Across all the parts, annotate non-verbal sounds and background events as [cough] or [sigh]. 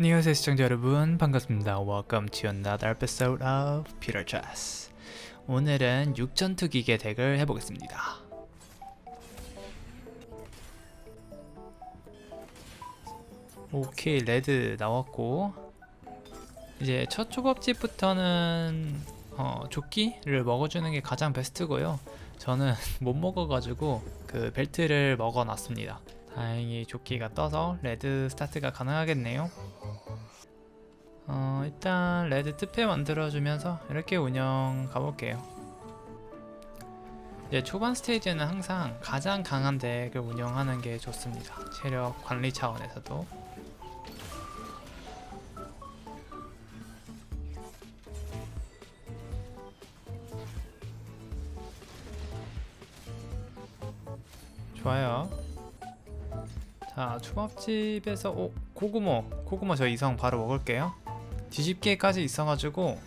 안녕하세요 시청자 여러분 반갑습니다. Welcome to another episode of Peter Chess. 오늘은 6전투 기계 덱을 해보겠습니다. 오케이 레드 나왔고 이제 첫 초밥집부터는 어, 조끼를 먹어주는 게 가장 베스트고요. 저는 [laughs] 못 먹어가지고 그 벨트를 먹어놨습니다. 다행히 조끼가 떠서 레드 스타트가 가능하겠네요. 어, 일단 레드 특패 만들어주면서 이렇게 운영 가볼게요. 이제 초반 스테이지는 항상 가장 강한 덱을 운영하는 게 좋습니다. 체력 관리 차원에서도. 좋아요. 자, 초밥집에서 오, 고구모. 고구모 저 이성 바로 먹을게요. 뒤집개까지 있어가지고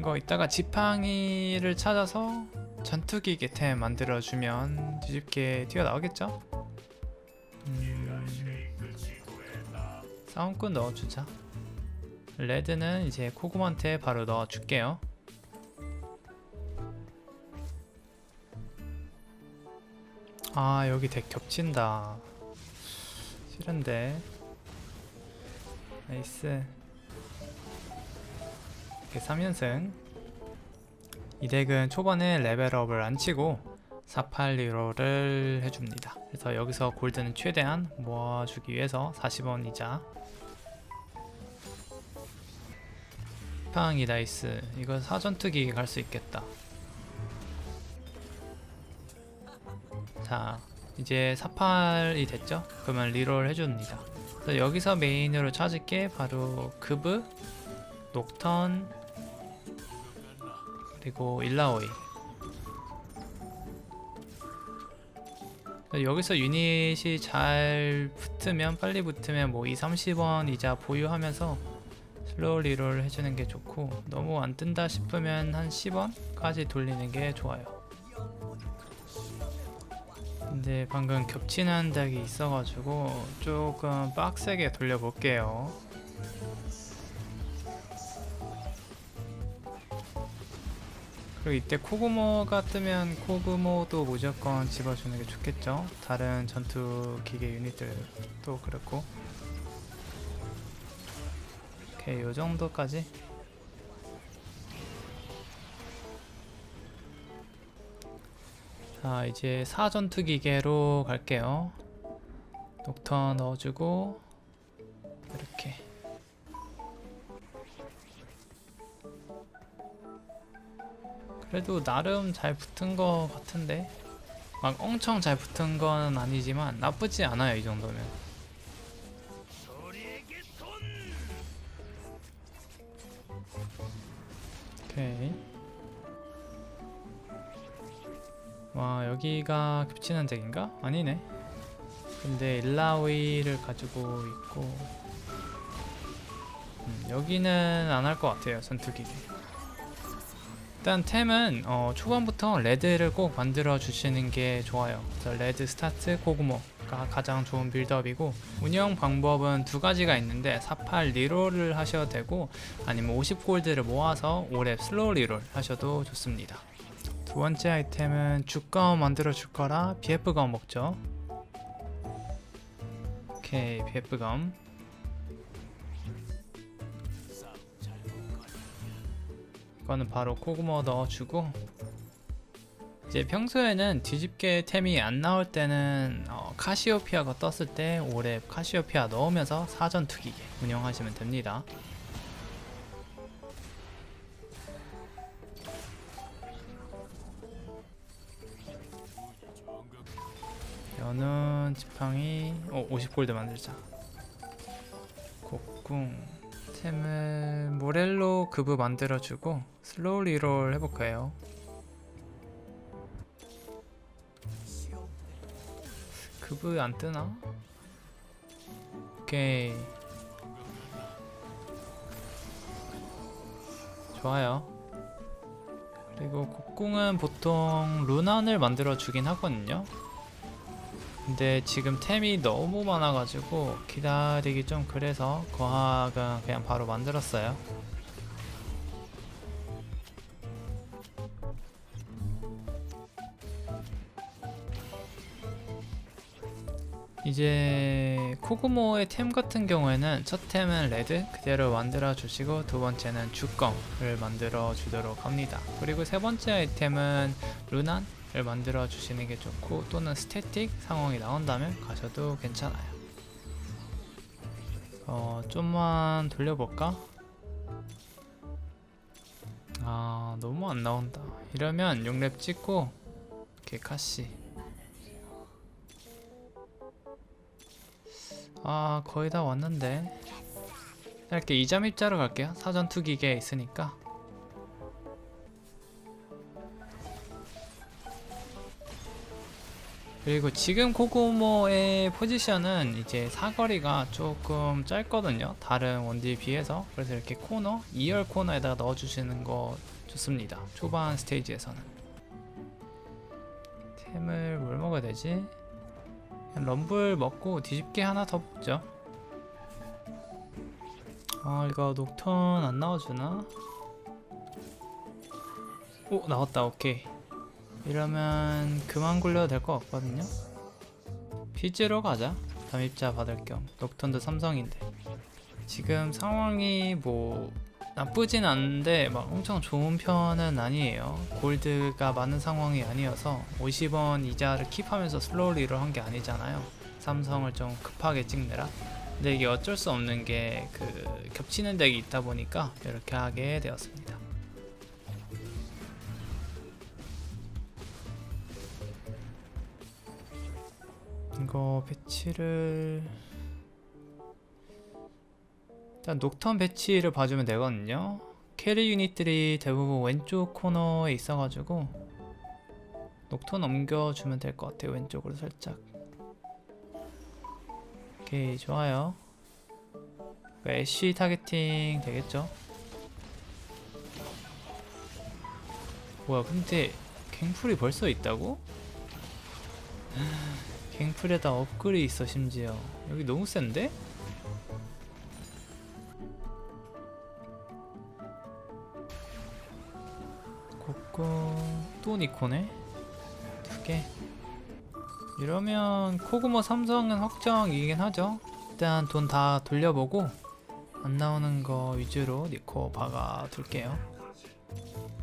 이거 이따가 지팡이를 찾아서 전투기 게템 만들어주면 뒤집개 튀어나오겠죠? 음, 싸움꾼 넣어주자. 레드는 이제 코구모한테 바로 넣어줄게요. 아 여기 덱 겹친다. 싫은데. 나이스. 이렇게 3연승. 이 덱은 초반에 레벨업을 안 치고 482로를 해줍니다. 그래서 여기서 골드는 최대한 모아주기 위해서 40원 이자. 팡이 나이스. 이거 사전투기 갈수 있겠다. 자, 이제 48이 됐죠? 그러면 리롤 해줍니다. 여기서 메인으로 찾을 게 바로 그브, 녹턴, 그리고 일라오이. 여기서 유닛이 잘 붙으면 빨리 붙으면 뭐 2, 30원 이자 보유하면서 슬로우 리롤 해주는 게 좋고 너무 안 뜬다 싶으면 한 10원까지 돌리는 게 좋아요. 근데 방금 겹치는 덱이 있어가지고 조금 빡세게 돌려볼게요. 그리고 이때 코구모가 뜨면 코구모도 무조건 집어주는 게 좋겠죠. 다른 전투 기계 유닛들도 그렇고. 오케이, 요 정도까지. 자 이제 사전투 기계로 갈게요. 녹턴 넣어주고 이렇게. 그래도 나름 잘 붙은 거 같은데? 막 엄청 잘 붙은 건 아니지만 나쁘지 않아요 이 정도면 여기가 겹치는 덱인가? 아니네. 근데 일라위를 가지고 있고 음, 여기는 안 할 것 같아요 전투기계 일단 템은 어, 초반부터 레드를 꼭 만들어 주시는 게 좋아요. 그래서 레드 스타트 고구모가 가장 좋은 빌드업이고 운영 방법은 두 가지가 있는데 48 리롤을 하셔도 되고 아니면 50골드를 모아서 5렙 슬로우 리롤 하셔도 좋습니다 두 번째 아이템은 죽검 만들어 줄 거라 BF검 먹죠. 오케이, BF검. 이거는 바로 코구모 넣어주고 이제 평소에는 뒤집개 템이 안 나올 때는 어, 카시오피아가 떴을 때 올해 카시오피아 넣으면서 사전 투기계 운영하시면 됩니다. 어 50골드 만들자. 곡궁. 템을 모렐로 급브 만들어주고 슬로우 리롤 해볼까요? 급브 안 뜨나? 오케이. 좋아요. 그리고 곡궁은 보통 루난을 만들어 주긴 하거든요 근데 지금 템이 너무 많아가지고 기다리기 좀 그래서 거학은 그냥 바로 만들었어요. 이제 코그모의 템 같은 경우에는 첫 템은 레드 그대로 만들어 주시고 두 번째는 주검을 만들어 주도록 합니다. 그리고 세 번째 아이템은 루난 을 만들어 주시는 게 좋고 또는 스태틱 상황이 나온다면 가셔도 괜찮아요. 어 좀만 돌려볼까? 아 너무 안 나온다. 이러면 6렙 찍고 이렇게 카시 아 거의 다 왔는데 이렇게 이점 입자로 갈게요 사전 투기계 있으니까 그리고 지금 코고모의 포지션은 이제 사거리가 조금 짧거든요 다른 원딜 비해서 그래서 이렇게 코너 2열 코너에다가 넣어주시는 거 좋습니다 초반 스테이지에서는 템을 뭘 먹어야 되지? 럼블 먹고 뒤집게 하나 더 먹죠. 아 이거 녹턴 안 나와주나? 오 나왔다 오케이. 이러면 그만 굴려도 될 것 같거든요. 피즈로 가자. 담입자 받을 겸 녹턴도 삼성인데 지금 상황이 뭐 나쁘진 않은데 막 엄청 좋은 편은 아니에요. 골드가 많은 상황이 아니어서 50원 이자를 킵하면서 슬로우리를 한게 아니잖아요. 삼성을 좀 급하게 찍느라. 근데 이게 어쩔 수 없는 게 그 겹치는 덱이 있다 보니까 이렇게 하게 되었습니다. 이거 배치를 일단 녹턴 배치를 봐주면 되거든요. 캐리 유닛들이 대부분 왼쪽 코너에 있어가지고 녹턴 넘겨주면 될 것 같아요. 왼쪽으로 살짝. 오케이 좋아요. 그 애쉬 타겟팅 되겠죠? 뭐야 근데 갱풀이 벌써 있다고? 갱풀에다 업글이 있어 심지어 여기 너무 센데? 곡고 또 니코네 두 개. 이러면 코그모 삼성은 확정이긴 하죠. 일단 돈 다 돌려보고 안 나오는 거 위주로 니코 박아 둘게요.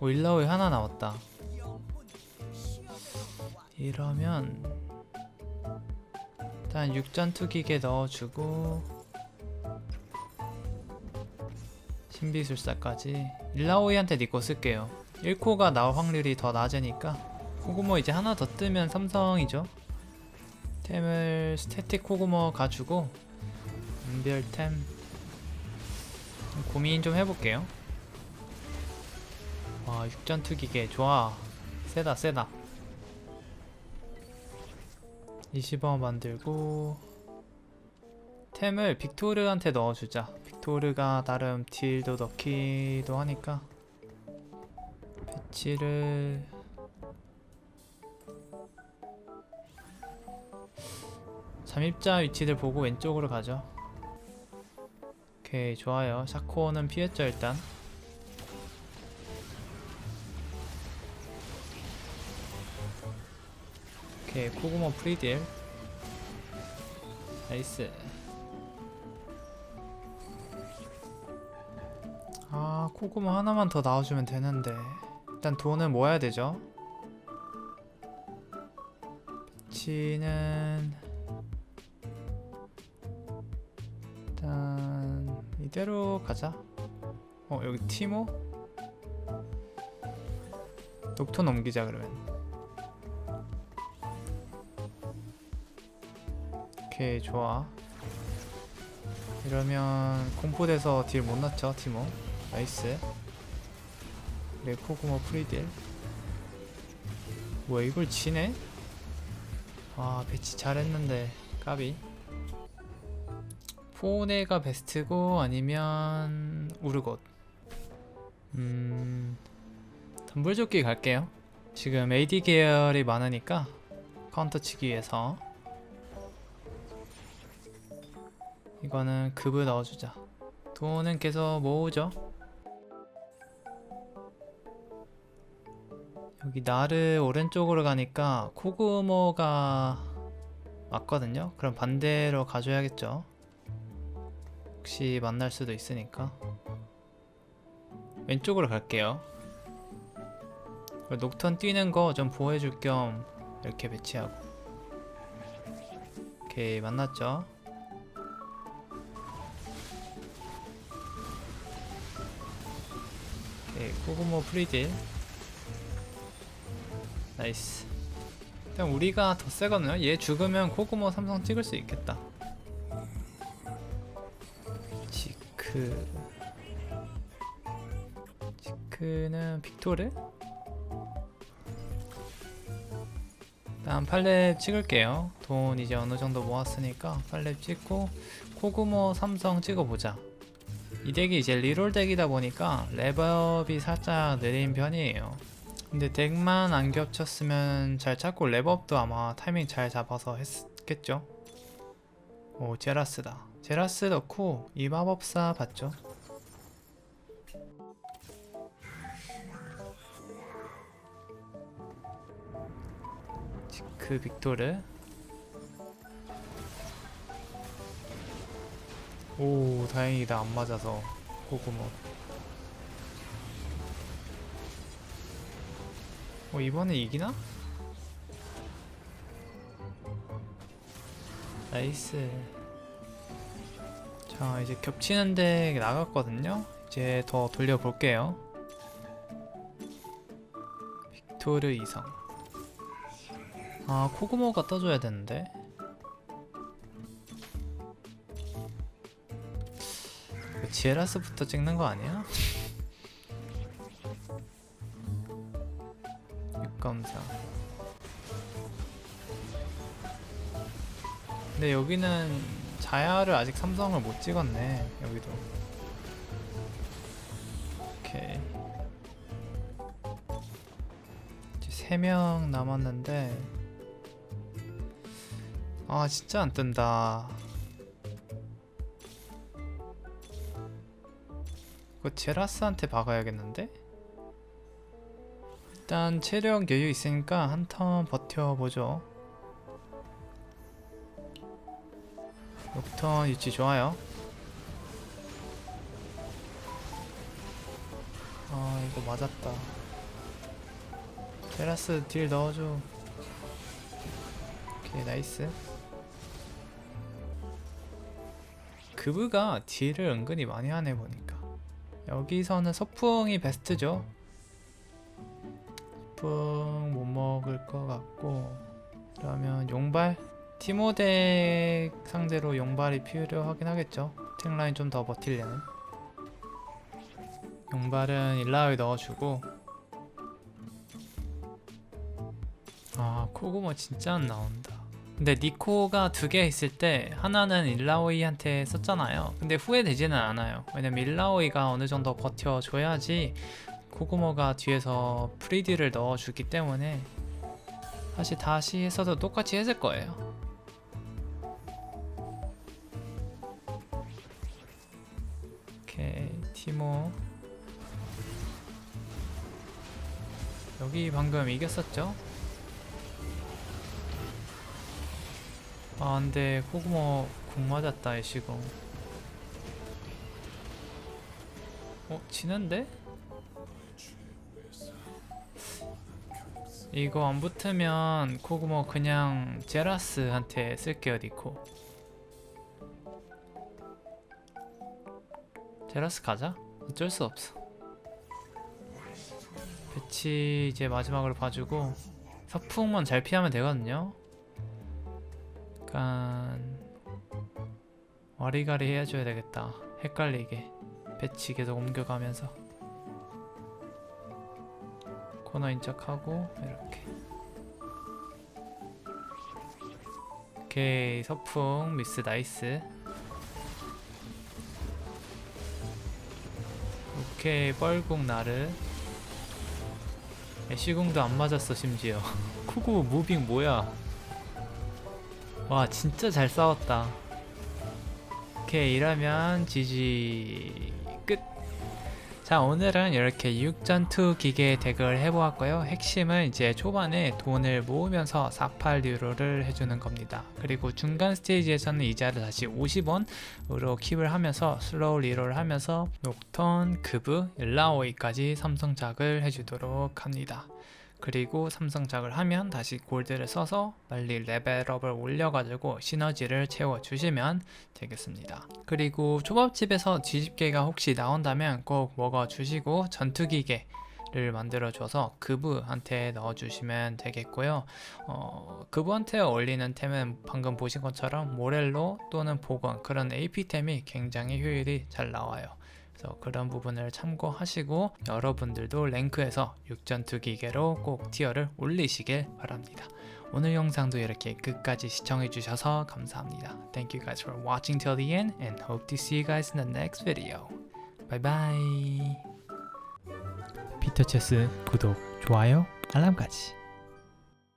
오 일라오에 하나 나왔다. 이러면 일단 육전 투기계 넣어주고 신비술사까지. 일라오이한테 니코 쓸게요. 1코가 나올 확률이 더 낮으니까. 코구모 이제 하나 더 뜨면 삼성이죠. 템을 스태틱 코구모 가지고 은별템 고민 좀 해볼게요. 와 육전 투기계 좋아. 세다 세다 20원 만들고 템을 빅토르한테 넣어주자 빅토르가 나름 딜도 넣기도 하니까 배치를 잠입자 위치들 보고 왼쪽으로 가죠. 오케이 좋아요. 샤코는 피했죠 일단. 오케이 코구모 프리딜. 나이스. 아 코구모 하나만 더 나와주면 되는데. 일단 돈을 모아야 되죠. 배치는 일단 이대로 가자. 어 여기 티모 녹토 넘기자 그러면. 오케이 좋아. 이러면 공포돼서 딜못 넣죠 티모. 나이스. 그래 코구모 프리딜 뭐야 이걸 지네? 아 배치 잘했는데 까비 포네가 베스트고 아니면 우르곳 음 덤불조끼 갈게요 지금 AD 계열이 많으니까 카운터 치기 위해서 이거는 급을 넣어주자. 돈은 계속 모으죠. 여기 나르 오른쪽으로 가니까 코그모가 맞거든요. 그럼 반대로 가줘야겠죠. 혹시 만날 수도 있으니까. 왼쪽으로 갈게요. 녹턴 뛰는 거 좀 보여줄 겸 이렇게 배치하고. 오케이 만났죠 코그모 프리딜. 나이스. 일단 우리가 더 세거든요. 얘 죽으면 코그모 삼성 찍을 수 있겠다. 지크. 지크는 빅토르? 일단 팔렙 찍을게요. 돈 이제 어느 정도 모았으니까 팔렙 찍고 코그모 삼성 찍어보자 이 덱이 이제 리롤 덱이다 보니까 레벨업이 살짝 느린 편이에요. 근데 덱만 안 겹쳤으면 잘 찾고 랩업도 아마 타이밍 잘 잡아서 했겠죠? 오 제라스다. 제라스 넣고 이 마법사 봤죠. 지크 빅토르 오 다행이다. 안 맞아서. 고구모 어 이번에 이기나? 나이스. 자 이제 겹치는데 나갔거든요. 이제 더 돌려볼게요. 빅토르 이성. 아 코그모가 떠줘야 되는데 지에라스부터 찍는 거 아니야? 육검사. 근데 여기는 자야를 아직 삼성을 못 찍었네 여기도. 오케이. 이제 3명 남았는데. 아 진짜 안 뜬다 제라스한테 박아야겠는데? 일단 체력 여유 있으니까 한 턴 버텨보죠. 녹턴 위치 좋아요. 아 이거 맞았다. 제라스 딜 넣어줘. 오케이 나이스. 그브가 딜을 은근히 많이 하네 보니까 여기서는 서풍이 베스트죠. 서풍 못 먹을 것 같고 그러면 용발? 티모덱 상대로 용발이 필요하긴 하겠죠. 탱라인 좀 더 버틸려면. 용발은 일라오에 넣어주고. 아 코고모 진짜 안 나온다 근데 니코가 두 개 있을 때 하나는 일라오이한테 썼잖아요. 근데 후회되지는 않아요. 왜냐면 일라오이가 어느 정도 버텨줘야지 코고모가 뒤에서 프리디를 넣어주기 때문에 사실 다시 했어도 똑같이 했을 거예요. 오케이 티모. 여기 방금 이겼었죠? 아 근데 코구모 궁 맞았다 애쉬궁 어? 지는데? 이거 안 붙으면 코구모 그냥 제라스한테 쓸게요 니코 제라스 가자 어쩔 수 없어 배치 이제 마지막으로 봐주고 서풍만 잘 피하면 되거든요 약간 와리가리 해줘야 되겠다. 헷갈리게. 배치 계속 옮겨가면서. 코너 인척하고 이렇게. 오케이 서풍. 미스 나이스. 오케이 뻘궁 나르 애쉬궁도 안 맞았어 심지어. [laughs] 쿠구 무빙 뭐야 와 진짜 잘 싸웠다 오케이 이러면 지지 끝. 자 오늘은 이렇게 6전투 기계 덱을 해보았고요. 핵심은 이제 초반에 돈을 모으면서 48유로를 해주는 겁니다. 그리고 중간 스테이지에서는 이자를 다시 50원으로 킵을 하면서 슬로우 리롤을 하면서 녹턴, 크브, 일라오이까지 삼성작을 해주도록 합니다. 그리고 삼성작을 하면 다시 골드를 써서 빨리 레벨업을 올려가지고 시너지를 채워주시면 되겠습니다. 그리고 초밥집에서 뒤집개가 혹시 나온다면 꼭 먹어주시고 전투기계 를 만들어줘서 그부한테 넣어주시면 되겠고요. 어, 그부한테 어울리는 템은 방금 보신 것처럼 모렐로 또는 복원 그런 AP템이 굉장히 효율이 잘 나와요. 그래서 그런 부분을 참고하시고 여러분들도 랭크에서 6전투 기계로 꼭 티어를 올리시길 바랍니다. 오늘 영상도 이렇게 끝까지 시청해 주셔서 감사합니다. Thank you guys for watching till the end and hope to see you guys in the next video. Bye bye. 피터 체스 구독, 좋아요, 알람까지.